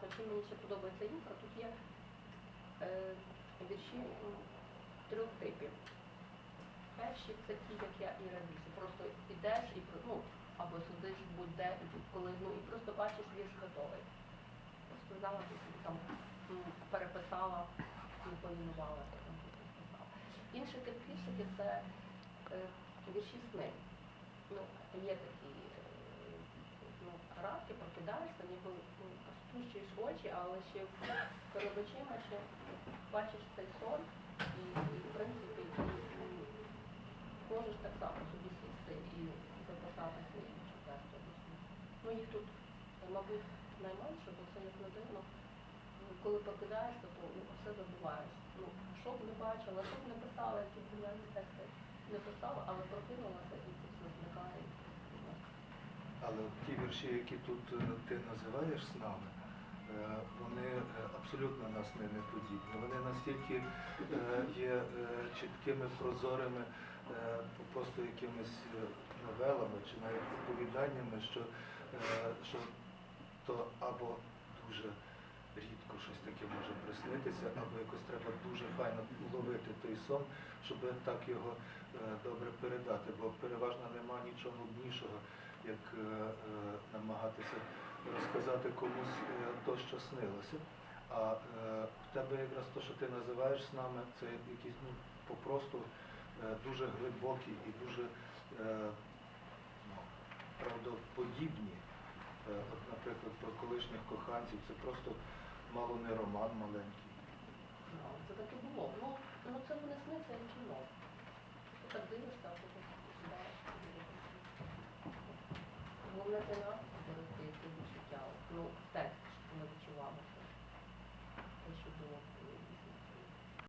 класно. Чим мені ще подобається інфра, тут є е, вірші трьох типів. Перші це ті, як я і раніше. Просто йдеш і ну, або сидиш будь-де, коли ну і просто бачиш вірш готовий. Просто взяла там м, переписала, переписала. Інший тип віршиків це е, вірші сни. Ну, є такі е, ну, ранки, прокидаєшся, ніби ну, спущуєш очі, але ще перед очима ще бачиш цей сон і, і в принципі і, м, можеш так само собі сісти і записати свої сну. Ну їх тут, мабуть, найменше, бо це як не дивно. Ну, Коли прокидаєшся, то ну, все забуваєш. Ну, що б не бачила, що б не писала, які б тексти не писала, але прокинулася і це Але ті вірші, які тут е, ти називаєш з нами, е, вони е, абсолютно нас не, не подібні. Вони настільки є чіткими, прозорими, просто якимись новелами чи навіть оповіданнями, що, що то або дуже рідко щось таке може приснитися, або якось треба дуже файно ловити той сон, щоб так його добре передати, бо переважно нема нічого нуднішого, як е, е, намагатися розказати комусь е, то, що снилося. А в тебе якраз те, що ти називаєш з нами, це якісь ну, попросту дуже глибокі і дуже ну, правдоподібні. От, наприклад, про колишніх коханців, це просто мало не роман маленький. Ну, це таке було. Ну, ну це не сниться як кіно. Так дивишся, вона ну, в текст, що ми відчували.